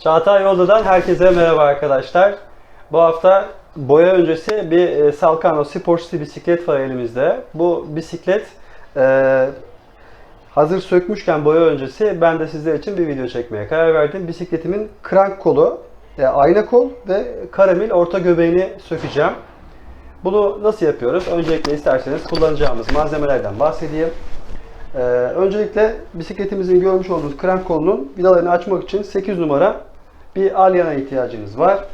Çağatay Yolda'dan herkese merhaba arkadaşlar. Bu hafta boya öncesi bir e, Salkano Sporty bisiklet var elimizde. Bu bisiklet e, hazır sökmüşken boya öncesi ben de sizler için bir video çekmeye karar verdim. Bisikletimin krank kolu, e, ayna kol ve karamil orta göbeğini sökeceğim. Bunu nasıl yapıyoruz? Öncelikle isterseniz kullanacağımız malzemelerden bahsedeyim. Ee, öncelikle bisikletimizin görmüş olduğunuz krank kolunun vidalarını açmak için 8 numara bir alyana ihtiyacınız var.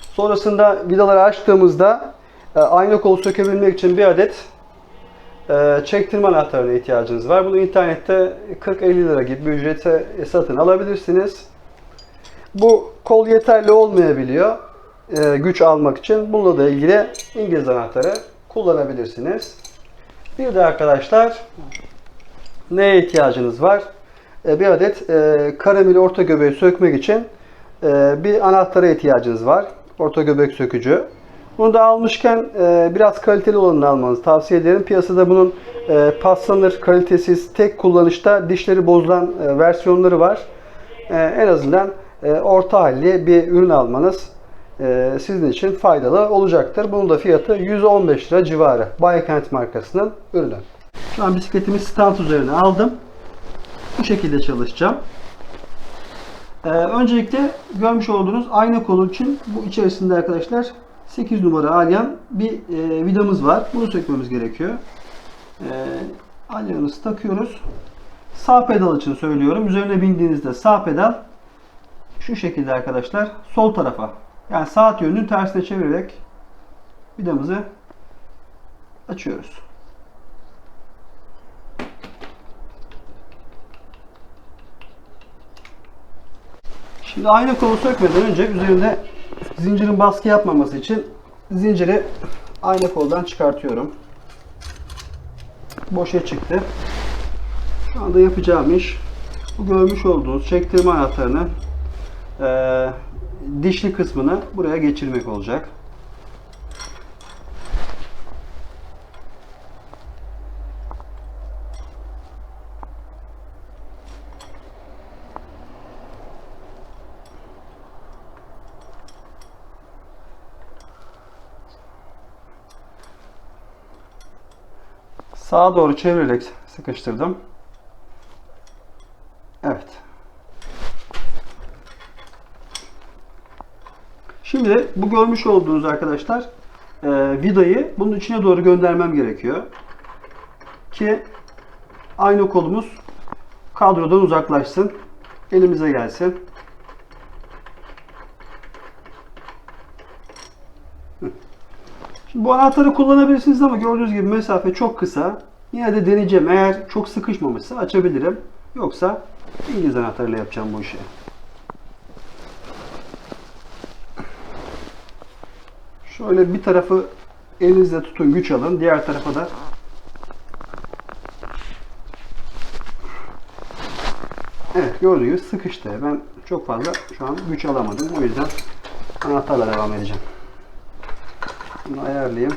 Sonrasında vidaları açtığımızda e, ayna kolu sökebilmek için bir adet e, çektirme anahtarına ihtiyacınız var. Bunu internette 40-50 lira gibi bir ücrete satın alabilirsiniz. Bu kol yeterli olmayabiliyor e, güç almak için. Bununla da ilgili İngiliz anahtarı kullanabilirsiniz. Bir de arkadaşlar neye ihtiyacınız var? E, bir adet e, karamil orta göbeği sökmek için e, bir anahtara ihtiyacınız var. Orta göbek sökücü. Bunu da almışken biraz kaliteli olanını almanızı tavsiye ederim. Piyasada bunun paslanır, kalitesiz, tek kullanışta dişleri bozulan versiyonları var. En azından orta halli bir ürün almanız sizin için faydalı olacaktır. Bunun da fiyatı 115 lira civarı. Baykent markasının ürünü. Şu an bisikletimi stand üzerine aldım. Bu şekilde çalışacağım. Ee, öncelikle görmüş olduğunuz ayna kolu için bu içerisinde arkadaşlar 8 numara alyan bir e, vidamız var. Bunu sökmemiz gerekiyor. E, alyanımızı takıyoruz. Sağ pedal için söylüyorum. Üzerine bindiğinizde sağ pedal şu şekilde arkadaşlar sol tarafa yani saat yönünün tersine çevirerek vidamızı açıyoruz. Şimdi ayna kolu sökmeden önce üzerinde zincirin baskı yapmaması için zinciri ayna koldan çıkartıyorum. Boşa çıktı. Şu anda yapacağım iş bu görmüş olduğunuz çektirme anahtarını eee dişli kısmını buraya geçirmek olacak. Sağa doğru çevirerek sıkıştırdım. Evet. Şimdi bu görmüş olduğunuz arkadaşlar e, vidayı bunun içine doğru göndermem gerekiyor. Ki aynı kolumuz kadrodan uzaklaşsın. Elimize gelsin. Bu anahtarı kullanabilirsiniz ama gördüğünüz gibi mesafe çok kısa. Yine de deneyeceğim. Eğer çok sıkışmamışsa açabilirim. Yoksa İngiliz anahtarıyla yapacağım bu işi. Şöyle bir tarafı elinizle tutun, güç alın. Diğer tarafa da Evet gördüğünüz sıkıştı. Ben çok fazla şu an güç alamadım. O yüzden anahtarla devam edeceğim. Bunu ayarlayayım.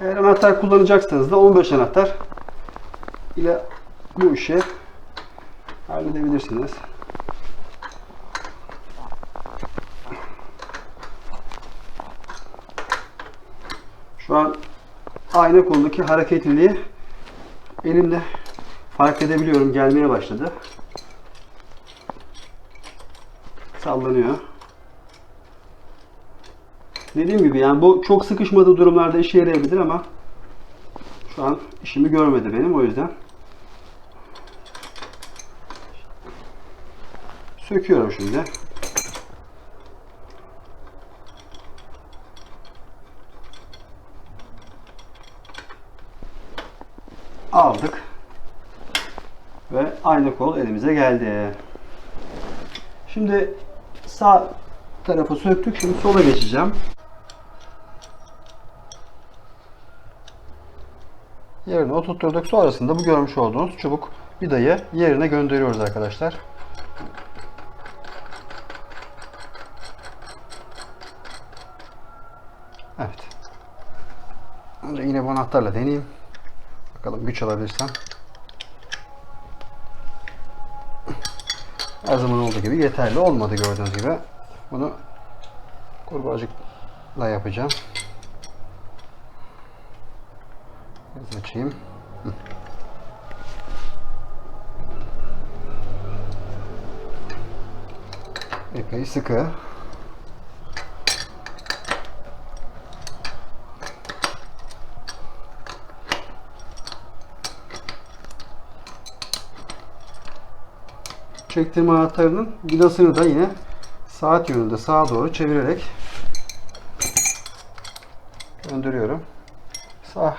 Eğer anahtar kullanacaksanız da 15 anahtar ile bu işi halledebilirsiniz. Şu an ayna kolundaki hareketliliği elimle fark edebiliyorum. Gelmeye başladı. Sallanıyor. Dediğim gibi yani bu çok sıkışmadığı durumlarda işe yarayabilir ama şu an işimi görmedi benim o yüzden söküyorum şimdi. Aldık. Ve aynı kol elimize geldi. Şimdi sağ tarafı söktük. Şimdi sola geçeceğim. Yerine oturtturduk. Sonrasında bu görmüş olduğunuz çubuk vidayı yerine gönderiyoruz arkadaşlar. Evet. Önce yine bu anahtarla deneyeyim. Bakalım güç alabilirsem. Her zaman olduğu gibi yeterli olmadı gördüğünüz gibi. Bunu kurbağacıkla yapacağım. Biraz açayım. Epey sıkı. Çektirme anahtarının vidasını da yine saat yönünde sağa doğru çevirerek döndürüyorum. Sağ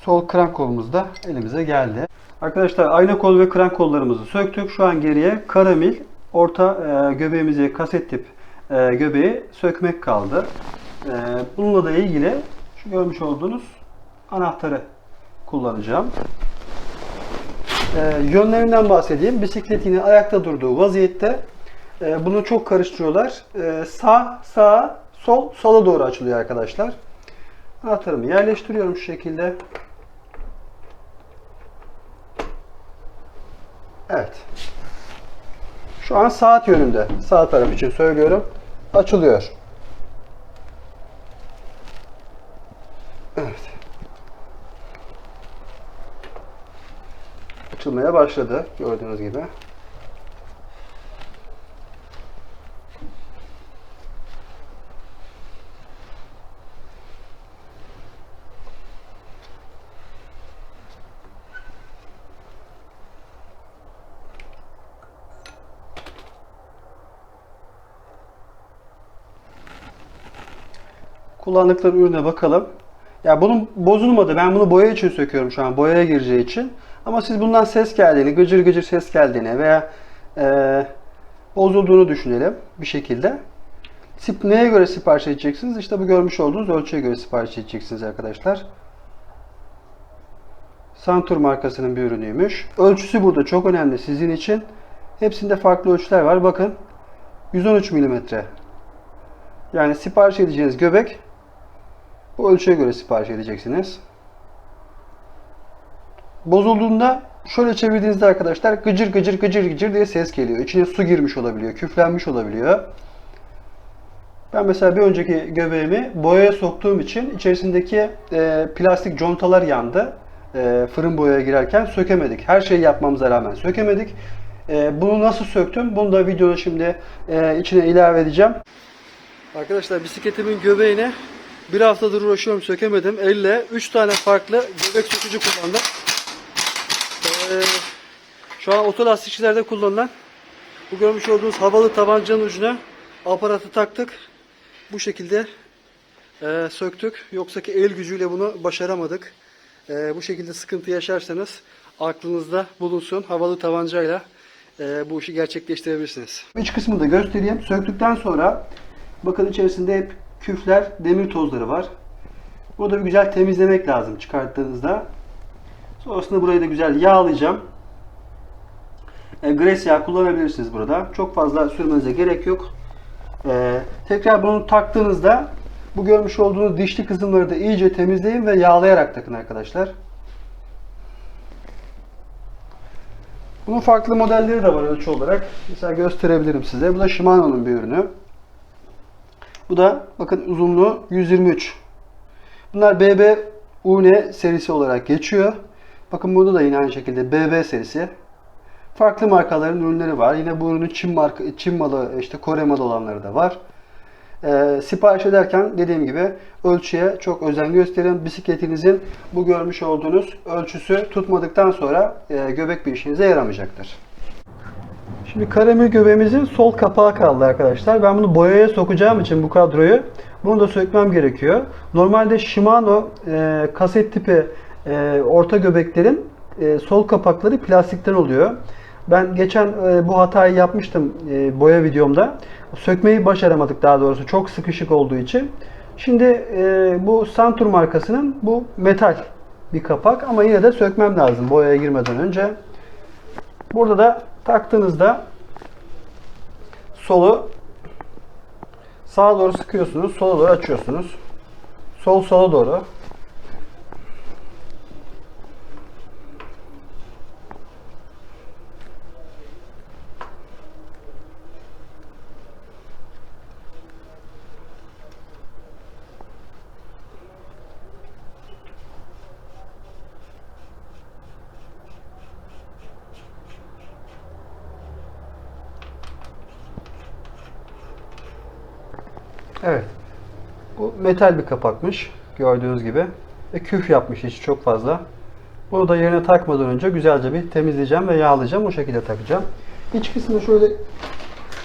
sol krank kolumuz da elimize geldi. Arkadaşlar ayna kol ve krank kollarımızı söktük. Şu an geriye karamil orta e, göbeğimizi kaset tip e, göbeği sökmek kaldı. E, bununla da ilgili şu görmüş olduğunuz anahtarı kullanacağım. E, yönlerinden bahsedeyim. Bisiklet ayakta durduğu vaziyette e, bunu çok karıştırıyorlar. E, sağ, sağa, sol, sola doğru açılıyor arkadaşlar. Anahtarımı yerleştiriyorum şu şekilde. Evet. Şu an saat yönünde. Sağ taraf için söylüyorum. Açılıyor. Evet. Açılmaya başladı gördüğünüz gibi. Kullandıkları ürüne bakalım. Ya bunun bozulmadı. Ben bunu boya için söküyorum şu an. Boyaya gireceği için. Ama siz bundan ses geldiğini, gıcır gıcır ses geldiğini veya e, bozulduğunu düşünelim bir şekilde. Sip, neye göre sipariş edeceksiniz? İşte bu görmüş olduğunuz ölçüye göre sipariş edeceksiniz arkadaşlar. Santur markasının bir ürünüymüş. Ölçüsü burada çok önemli sizin için. Hepsinde farklı ölçüler var. Bakın 113 mm. Yani sipariş edeceğiniz göbek bu ölçüye göre sipariş edeceksiniz. Bozulduğunda şöyle çevirdiğinizde arkadaşlar gıcır gıcır gıcır gıcır diye ses geliyor. İçine su girmiş olabiliyor, küflenmiş olabiliyor. Ben mesela bir önceki göbeğimi boyaya soktuğum için içerisindeki e, plastik contalar yandı. E, fırın boyaya girerken sökemedik. Her şeyi yapmamıza rağmen sökemedik. E, bunu nasıl söktüm? Bunu da videoda şimdi e, içine ilave edeceğim. Arkadaşlar bisikletimin göbeğine bir haftadır uğraşıyorum sökemedim. Elle 3 tane farklı göbek sökücü kullandım. Ee, şu an otolastikçilerde kullanılan bu görmüş olduğunuz havalı tabancanın ucuna aparatı taktık. Bu şekilde e, söktük. Yoksa ki el gücüyle bunu başaramadık. E, bu şekilde sıkıntı yaşarsanız aklınızda bulunsun. Havalı tabancayla e, bu işi gerçekleştirebilirsiniz. İç kısmını da göstereyim. Söktükten sonra bakın içerisinde hep küfler, demir tozları var. Burada bir güzel temizlemek lazım çıkarttığınızda. Sonrasında burayı da güzel yağlayacağım. E, gres yağı kullanabilirsiniz burada. Çok fazla sürmenize gerek yok. E, tekrar bunu taktığınızda bu görmüş olduğunuz dişli kısımları da iyice temizleyin ve yağlayarak takın arkadaşlar. Bunun farklı modelleri de var ölçü olarak. Mesela gösterebilirim size. Bu da Shimano'nun bir ürünü. Bu da bakın uzunluğu 123. Bunlar BB UNE serisi olarak geçiyor. Bakın burada da yine aynı şekilde BB serisi. Farklı markaların ürünleri var. Yine bu ürünün Çin, marka, Çin malı, işte Kore malı olanları da var. Ee, sipariş ederken dediğim gibi ölçüye çok özen gösterin. Bisikletinizin bu görmüş olduğunuz ölçüsü tutmadıktan sonra e, göbek bir işinize yaramayacaktır. Şimdi karamel göbeğimizin sol kapağı kaldı arkadaşlar. Ben bunu boyaya sokacağım için bu kadroyu bunu da sökmem gerekiyor. Normalde Shimano e, kaset tipi e, orta göbeklerin e, sol kapakları plastikten oluyor. Ben geçen e, bu hatayı yapmıştım e, boya videomda. Sökmeyi başaramadık daha doğrusu çok sıkışık olduğu için. Şimdi e, bu Santur markasının bu metal bir kapak ama yine de sökmem lazım boyaya girmeden önce. Burada da taktığınızda solu sağa doğru sıkıyorsunuz, sola doğru açıyorsunuz. Sol sola doğru. Evet. Bu metal bir kapakmış. Gördüğünüz gibi. Ve küf yapmış içi çok fazla. Bunu da yerine takmadan önce güzelce bir temizleyeceğim ve yağlayacağım. O şekilde takacağım. İç kısmını şöyle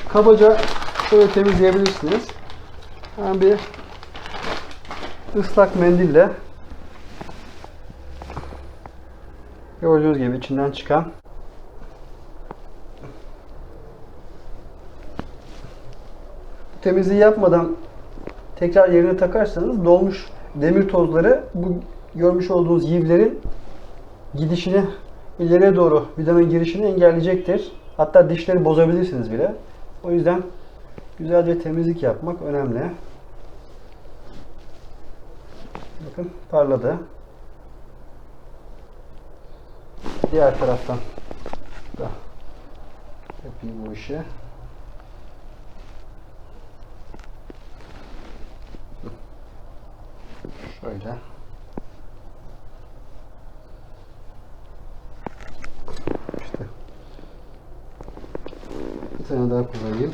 kabaca şöyle temizleyebilirsiniz. Hemen bir ıslak mendille gördüğünüz gibi içinden çıkan temizliği yapmadan tekrar yerine takarsanız dolmuş demir tozları bu görmüş olduğunuz yivlerin gidişini ileriye doğru vidanın girişini engelleyecektir. Hatta dişleri bozabilirsiniz bile. O yüzden güzelce temizlik yapmak önemli. Bakın parladı. Diğer taraftan da yapayım bu işi. Şöyle. İşte. Bir tane daha kullanayım.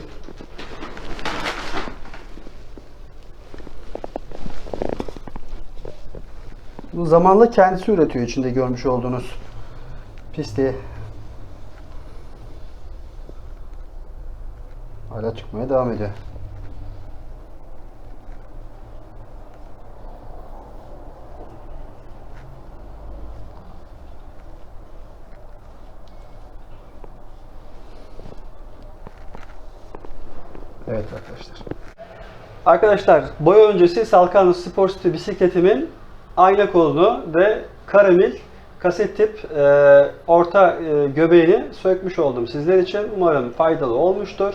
Bu zamanla kendisi üretiyor içinde görmüş olduğunuz pisliği. Hala çıkmaya devam ediyor. Evet arkadaşlar. Arkadaşlar boya öncesi Salkano Spor City bisikletimin ayna kolunu ve karamil kaset tip e, orta e, göbeğini sökmüş oldum sizler için. Umarım faydalı olmuştur.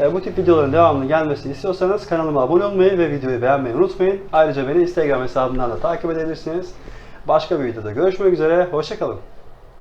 E, bu tip videoların devamlı gelmesini istiyorsanız kanalıma abone olmayı ve videoyu beğenmeyi unutmayın. Ayrıca beni Instagram hesabından da takip edebilirsiniz. Başka bir videoda görüşmek üzere. Hoşçakalın.